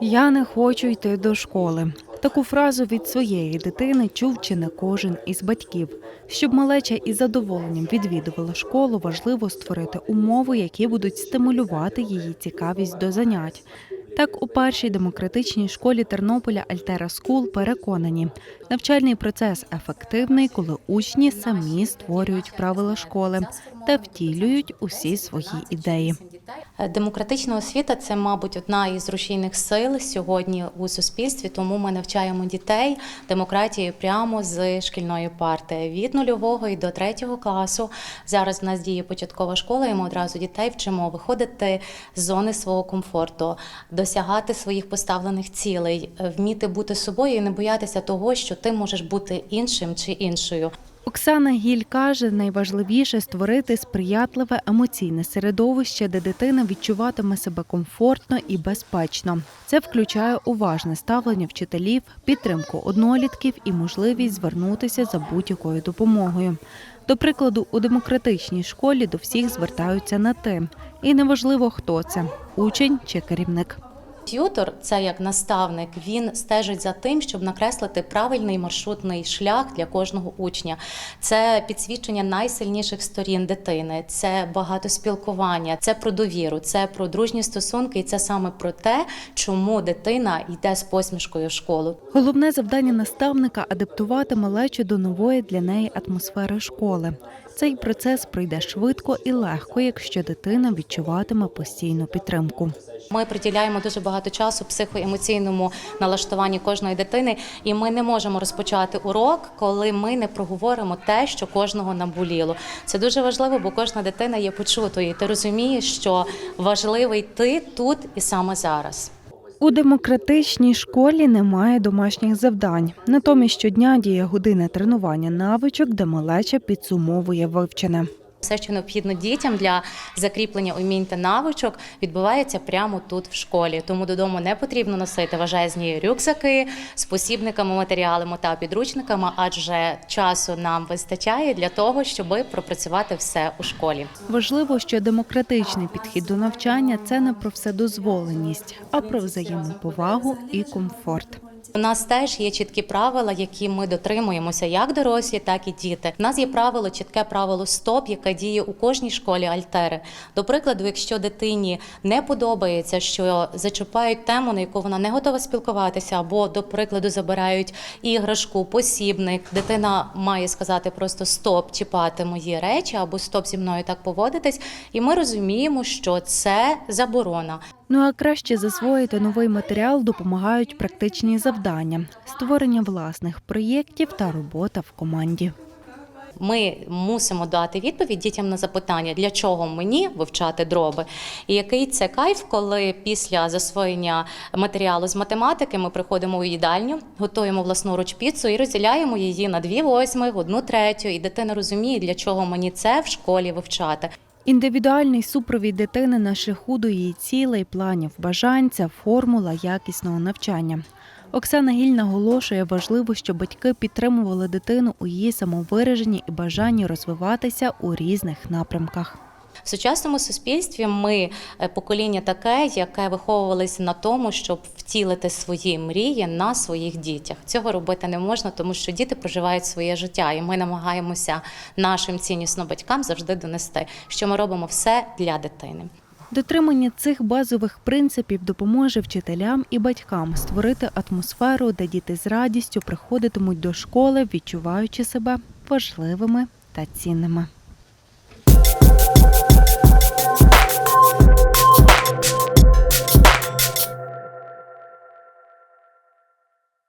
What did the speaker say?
Я не хочу йти до школи. Таку фразу від своєї дитини чув чи не кожен із батьків. Щоб малеча із задоволенням відвідувала школу, важливо створити умови, які будуть стимулювати її цікавість до занять. Так, у першій демократичній школі Тернополя Альтера Скул переконані, навчальний процес ефективний, коли учні самі створюють правила школи та втілюють усі свої ідеї. Е, Демократична освіта це, мабуть, одна із рушійних сил сьогодні у суспільстві. Тому ми навчаємо дітей демократії прямо з шкільної парти від нульового і до третього класу. Зараз в нас діє початкова школа, і ми одразу дітей вчимо виходити з зони свого комфорту, досягати своїх поставлених цілей, вміти бути собою і не боятися того, що ти можеш бути іншим чи іншою. Оксана Гіль каже, найважливіше створити сприятливе емоційне середовище, де дитина відчуватиме себе комфортно і безпечно. Це включає уважне ставлення вчителів, підтримку однолітків і можливість звернутися за будь-якою допомогою. До прикладу, у демократичній школі до всіх звертаються на ти, і неважливо, хто це учень чи керівник. Т'ютор це як наставник. Він стежить за тим, щоб накреслити правильний маршрутний шлях для кожного учня. Це підсвічення найсильніших сторін дитини, це багато спілкування, це про довіру, це про дружні стосунки, і це саме про те, чому дитина йде з посмішкою в школу. Головне завдання наставника адаптувати малечу до нової для неї атмосфери школи. Цей процес пройде швидко і легко, якщо дитина відчуватиме постійну підтримку. Ми приділяємо дуже багато часу психоемоційному налаштуванні кожної дитини, і ми не можемо розпочати урок, коли ми не проговоримо те, що кожного наболіло. Це дуже важливо, бо кожна дитина є почутою. і Ти розумієш, що важливий ти тут і саме зараз. У демократичній школі немає домашніх завдань. Натомість щодня діє година тренування навичок, де малеча підсумовує вивчене. Все, що необхідно дітям для закріплення умінь та навичок, відбувається прямо тут в школі. Тому додому не потрібно носити важезні рюкзаки з посібниками, матеріалами та підручниками, адже часу нам вистачає для того, щоб пропрацювати все у школі. Важливо, що демократичний підхід до навчання це не про вседозволеність, а про взаємоповагу і комфорт. У нас теж є чіткі правила, які ми дотримуємося, як дорослі, так і діти. У нас є правило, чітке правило СТОП, яке діє у кожній школі Альтери. До прикладу, якщо дитині не подобається, що зачіпають тему, на яку вона не готова спілкуватися, або, до прикладу, забирають іграшку, посібник, дитина має сказати просто СТОП, чіпати мої речі, або СТОП зі мною так поводитись. І ми розуміємо, що це заборона. Ну а краще засвоїти новий матеріал допомагають практичні завдання, створення власних проєктів та робота в команді. Ми мусимо дати відповідь дітям на запитання, для чого мені вивчати дроби, і який це кайф, коли після засвоєння матеріалу з математики ми приходимо у їдальню, готуємо власноруч піцу і розділяємо її на дві восьмих, одну третю, і дитина розуміє, для чого мені це в школі вивчати. Індивідуальний супровід дитини на шляху до її цілей, планів, бажань це формула якісного навчання. Оксана Гіль наголошує, важливо, щоб батьки підтримували дитину у її самовираженні і бажанні розвиватися у різних напрямках. В сучасному суспільстві ми е, покоління таке, яке виховувалося на тому, щоб втілити свої мрії на своїх дітях. Цього робити не можна, тому що діти проживають своє життя, і ми намагаємося нашим ціннісно батькам завжди донести, що ми робимо все для дитини. Дотримання цих базових принципів допоможе вчителям і батькам створити атмосферу, де діти з радістю приходитимуть до школи, відчуваючи себе важливими та цінними.